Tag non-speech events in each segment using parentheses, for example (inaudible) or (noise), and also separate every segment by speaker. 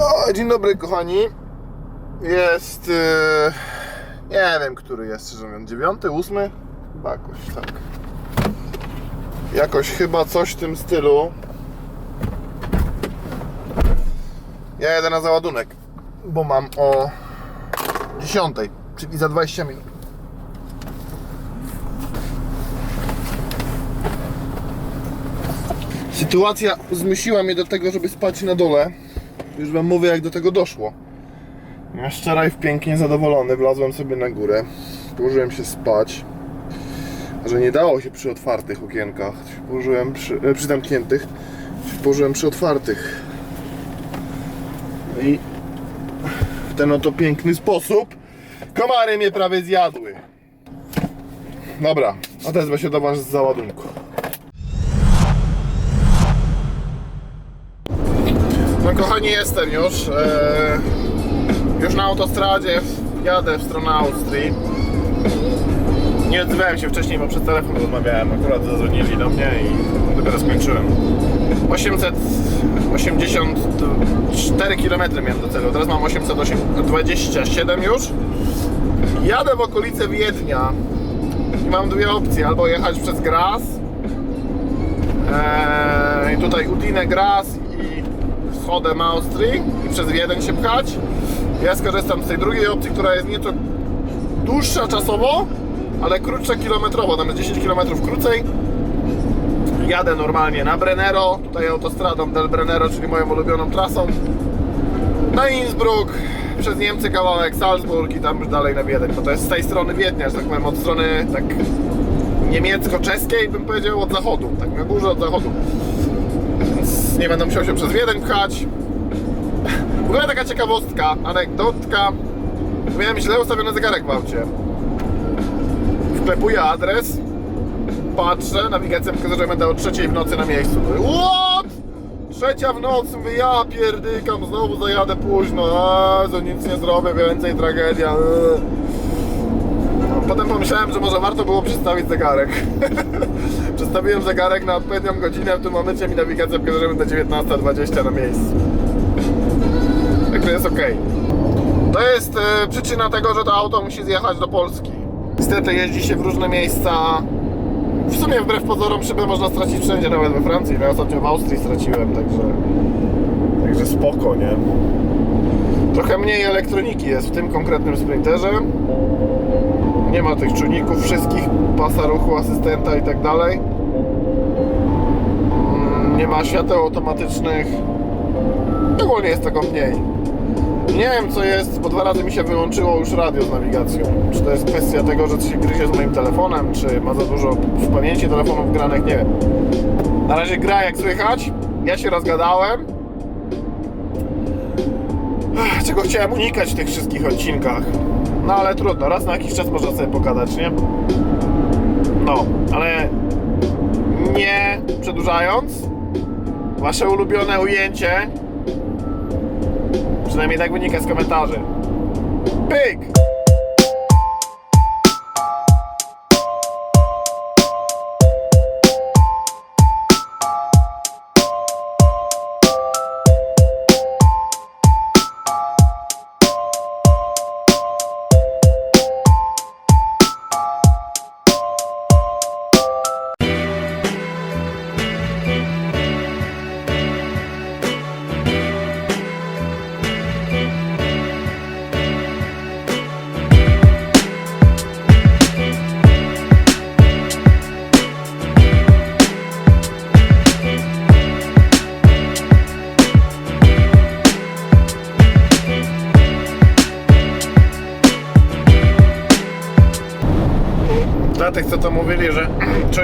Speaker 1: O, dzień dobry kochani. Jest. Yy, nie wiem, który jest, szczerze mówiąc. Dziewiąty, ósmy? Chyba jakoś tak. Jakoś chyba coś w tym stylu. Ja jedę na załadunek, bo mam o 10, czyli za 20 minut. Sytuacja zmusiła mnie do tego, żeby spać na dole. Już wam mówię, jak do tego doszło. Ja wczoraj w pięknie zadowolony wlazłem sobie na górę. Położyłem się spać. Że nie dało się przy otwartych okienkach. Położyłem przy, e, przy zamkniętych. Położyłem przy otwartych. No I w ten oto piękny sposób komary mnie prawie zjadły. Dobra, odezwę się do was z załadunku. No kochani, jestem już. E, już na autostradzie. Jadę w stronę Austrii. Nie odzywałem się wcześniej, bo przez telefon rozmawiałem. Akurat zadzwonili do mnie i dopiero skończyłem. 884 km miałem do celu. Teraz mam 827 już. Jadę w okolice Wiednia. I mam dwie opcje. Albo jechać przez Graz. Eee, tutaj Udine Graz i wschodem Austrii i przez Wiedeń się pchać. Ja skorzystam z tej drugiej opcji, która jest nieco dłuższa czasowo, ale krótsza kilometrowo, tam jest 10 km krócej. Jadę normalnie na Brennero, tutaj autostradą del Brennero, czyli moją ulubioną trasą. Na Innsbruck, przez Niemcy kawałek, Salzburg i tam już dalej na Wiedeń, bo to jest z tej strony Wiednia, że tak powiem, od strony tak niemiecko-czeskiej bym powiedział od zachodu, tak na górze od zachodu nie będę musiał się przez Wiedeń pchać. W ogóle taka ciekawostka, anegdotka. Miałem źle ustawiony zegarek w aucie. Wklepuję adres, patrzę, nawigacja pokazuje, że będę o trzeciej w nocy na miejscu. What? Trzecia w nocy, mówię, ja pierdykam, znowu zajadę późno, to nic nie zrobię, więcej tragedia. Potem pomyślałem, że może warto było przestawić zegarek. (laughs) Przestawiłem zegarek na odpowiednią godzinę, w tym momencie mi nawigacja pokazuje, że będę 19.20 na miejscu. (laughs) Także jest ok. To jest e, przyczyna tego, że to auto musi zjechać do Polski. Niestety jeździ się w różne miejsca. W sumie wbrew pozorom szybę można stracić wszędzie, nawet we Francji. No Ja ostatnio w Austrii straciłem, także, także spoko, nie? Trochę mniej elektroniki jest w tym konkretnym sprinterze. Nie ma tych czujników wszystkich, pasa ruchu, asystenta i tak dalej. Mm, Nie ma świateł automatycznych. Ogólnie jest tego mniej. Nie wiem co jest, bo dwa razy mi się wyłączyło już radio z nawigacją. Czy to jest kwestia tego, że się gryzie z moim telefonem, czy ma za dużo w pamięci telefonów granych, nie wiem. Na razie gra jak słychać. Ja się rozgadałem. Czego chciałem unikać w tych wszystkich odcinkach. No ale trudno, raz na jakiś czas można sobie pogadać, nie? No, ale nie przedłużając, wasze ulubione ujęcie, przynajmniej tak wynika z komentarzy. Pyk!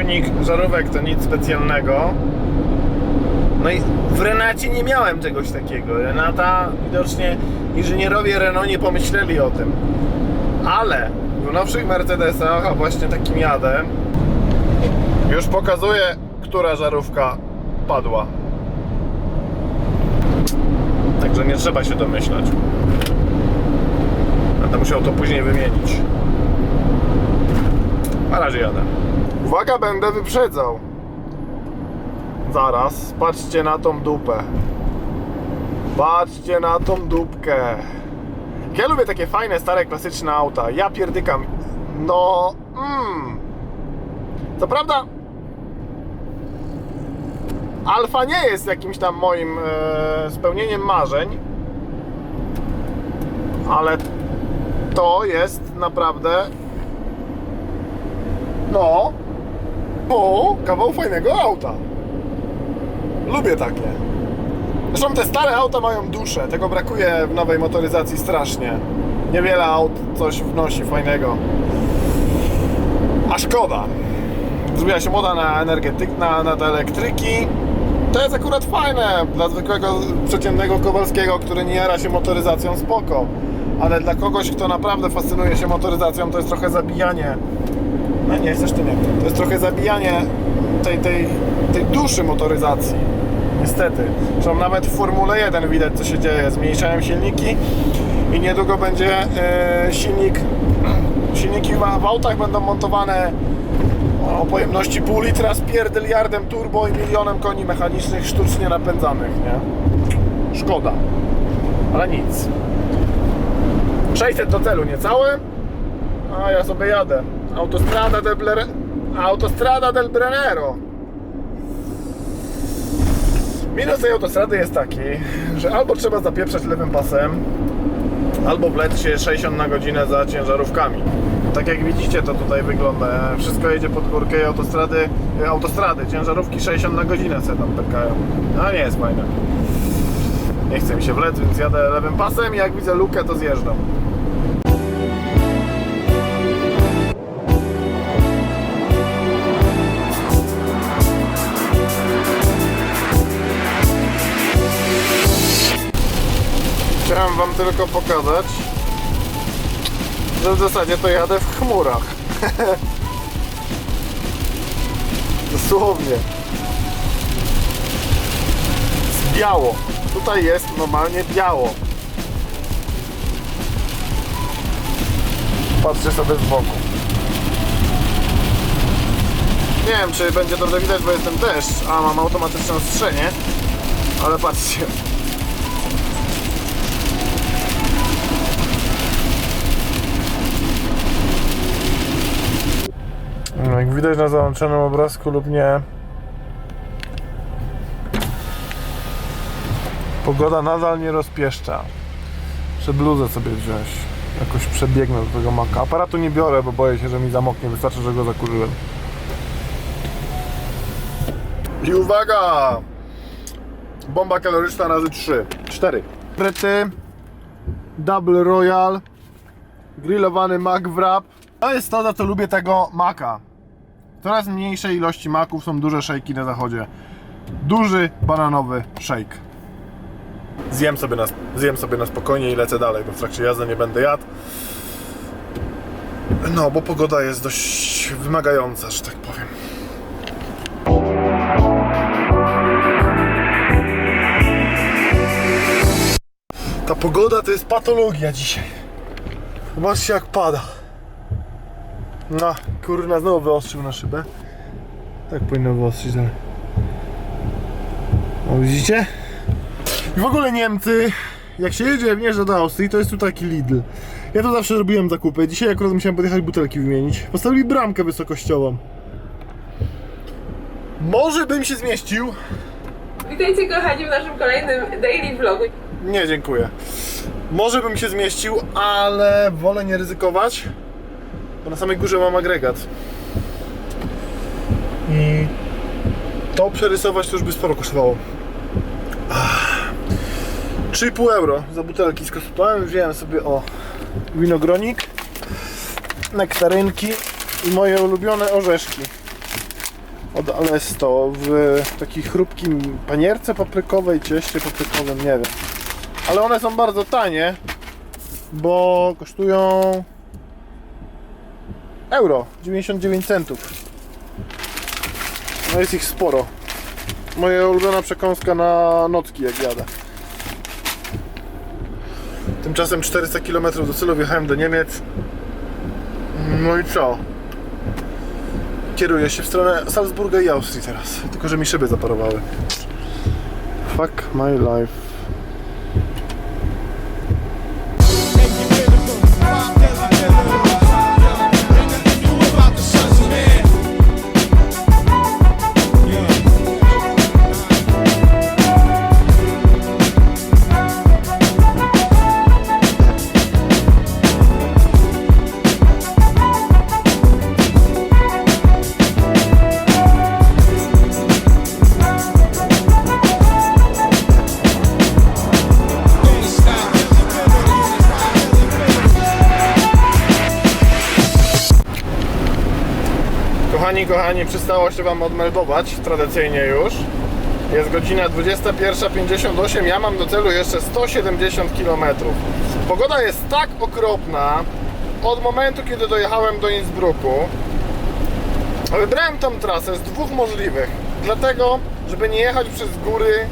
Speaker 1: Czujnik żarówek to nic specjalnego. No i w Renacie nie miałem czegoś takiego. Renata, widocznie inżynierowie Renault nie pomyśleli o tym. Ale w nowszych Mercedesach, a właśnie takim jadę, już pokazuje, która żarówka padła. Także nie trzeba się domyślać. Będę musiał to później wymienić. Na razie jadę. Uwaga, będę wyprzedzał. Zaraz, patrzcie na tą dupę. Patrzcie na tą dupkę. Ja lubię takie fajne, stare, klasyczne auta. Ja pierdykam. No, mm. Co prawda, Alfa nie jest jakimś tam moim e, spełnieniem marzeń, ale to jest naprawdę no o, kawał fajnego auta. Lubię takie. Zresztą te stare auta mają duszę, tego brakuje w nowej motoryzacji strasznie. Niewiele aut coś wnosi fajnego. A szkoda. Zrobiła się moda na energetyk, na, na te elektryki. To jest akurat fajne dla zwykłego, przeciętnego Kowalskiego, który nie jara się motoryzacją, spoko. Ale dla kogoś, kto naprawdę fascynuje się motoryzacją, to jest trochę zabijanie. No nie, zresztą nie. To jest trochę zabijanie tej, tej, tej duszy motoryzacji. Niestety. Zresztą nawet w Formule 1 widać, co się dzieje. Zmniejszają silniki i niedługo będzie e, silnik. (clears throat) Silniki w, autach będą montowane o pojemności pół litra z pierdyliardem turbo i milionem koni mechanicznych sztucznie napędzanych, nie? Szkoda. Ale nic. 600 do celu niecałe, a ja sobie jadę. Autostrada del, Blere... Autostrada del Brennero. Minus tej autostrady jest taki, że albo trzeba zapieprzać lewym pasem, albo wleć się 60 na godzinę za ciężarówkami. Tak jak widzicie to tutaj wygląda. Wszystko jedzie pod górkę i autostrady, autostrady, ciężarówki 60 na godzinę se tam pękają. No nie jest fajne. Nie chce mi się wlec, więc jadę lewym pasem i jak widzę lukę to zjeżdżam. Chciałem wam tylko pokazać, że w zasadzie to jadę w chmurach. (laughs) Dosłownie. Jest biało. Tutaj jest normalnie biało. Patrzcie sobie z boku. Nie wiem, czy będzie dobrze widać, bo jestem deszcz, a mam automatyczne ostrzenie. Ale patrzcie. Jak widać na załączonym obrazku lub nie, pogoda nadal nie rozpieszcza. Muszę bluzę sobie wziąć. Jakoś przebiegnę do tego maka. Aparatu nie biorę, bo boję się, że mi zamoknie. Wystarczy, że go zakurzyłem. I uwaga! Bomba kaloryczna razy 3. 4. Prety. Double Royal. Grillowany mac wrap. To jest to, za co lubię tego maka. Coraz mniejsze ilości maków są duże szejki na zachodzie. Duży bananowy shake. Zjem sobie, na, zjem sobie na spokojnie i lecę dalej, bo w trakcie jazdy nie będę jadł. No, bo pogoda jest dość wymagająca, że tak powiem. Ta pogoda to jest patologia dzisiaj. Zobaczcie jak pada. No, kurna, znowu wyostrzył na szybę. Tak powinno wyostrzyć dalej. O, widzicie? I w ogóle Niemcy, jak się jedzie wjeżdża do Austrii, to jest tu taki Lidl. Ja tu zawsze robiłem zakupy. Dzisiaj akurat musiałem podjechać butelki wymienić. Postawili bramkę wysokościową. Może bym się zmieścił.
Speaker 2: Witajcie kochani w naszym kolejnym daily vlogu.
Speaker 1: Nie, dziękuję. Może bym się zmieścił, ale wolę nie ryzykować, bo na samej górze mam agregat. I to przerysować to już by sporo kosztowało. Ach. 3,5 euro za butelki skosupałem. Wziąłem sobie o winogronik, nektarynki i moje ulubione orzeszki od Alesto w takiej chrupkim panierce paprykowej, cieście paprykowym, nie wiem. Ale one są bardzo tanie, bo kosztują euro, 99 centów. No jest ich sporo. Moja ulubiona przekąska na nocki jak jadę. Tymczasem 400 km do celu wjechałem do Niemiec. No i co? Kieruję się w stronę Salzburga i Austrii teraz. Tylko, że mi szyby zaparowały. Fuck my life. Kochani, kochani, przystało się Wam odmeldować tradycyjnie już. Jest godzina 21.58, ja mam do celu jeszcze 170 km. Pogoda jest tak okropna od momentu, kiedy dojechałem do Innsbrucku. Wybrałem tą trasę z dwóch możliwych. Dlatego, żeby nie jechać przez góry,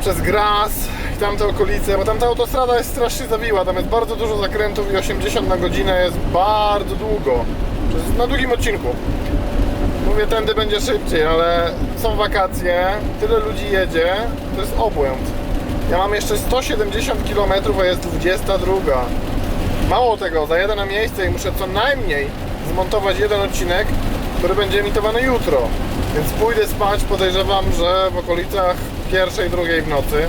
Speaker 1: przez Graz i tamte okolice, bo tamta autostrada jest strasznie zawiła, tam jest bardzo dużo zakrętów i 80 na godzinę jest bardzo długo. Na długim odcinku. Mówię, tędy będzie szybciej, ale są wakacje, tyle ludzi jedzie, to jest obłęd. Ja mam jeszcze 170 km, a jest 22. Mało tego, zajadę na miejsce i muszę co najmniej zmontować jeden odcinek, który będzie emitowany jutro. Więc pójdę spać, podejrzewam, że w okolicach pierwszej, drugiej w nocy.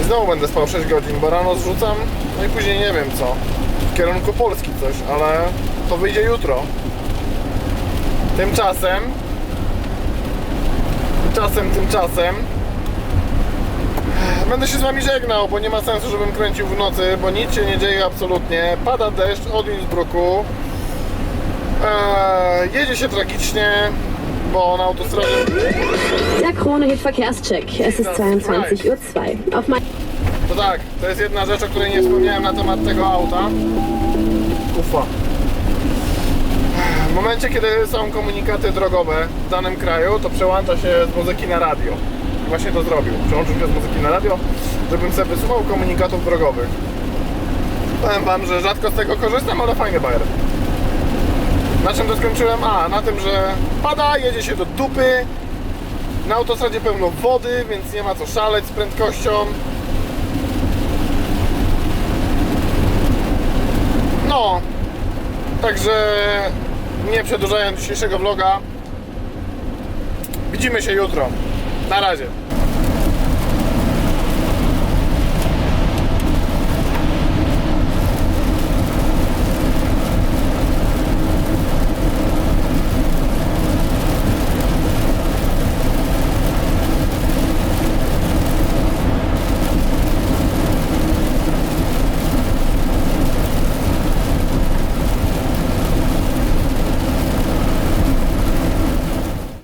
Speaker 1: I znowu będę spał 6 godzin, bo rano zrzucam, no i później nie wiem co. Kierunku Polski coś, ale to wyjdzie jutro. Tymczasem, tymczasem, tymczasem Będę się z wami żegnał, bo nie ma sensu, żebym kręcił w nocy, bo nic się nie dzieje absolutnie. Pada deszcz od Innsbrucku. Eee, jedzie się tragicznie, bo na autostradzie...
Speaker 3: Der Krone geht Verkehrscheck. Es ist 22.02 Uhr. Auf mein
Speaker 1: To tak, to jest jedna rzecz, o której nie wspomniałem na temat tego auta. Ufa. W momencie, kiedy są komunikaty drogowe w danym kraju, to przełącza się z muzyki na radio. Właśnie to zrobił. Przełączył się z muzyki na radio, żebym sobie wysłuchał komunikatów drogowych. Powiem wam, że rzadko z tego korzystam, ale fajny bajer. Na czym to skończyłem? A, na tym, że pada, jedzie się do dupy, na autostradzie pełno wody, więc nie ma co szaleć z prędkością. No, także nie przedłużając dzisiejszego vloga, widzimy się jutro. Na razie.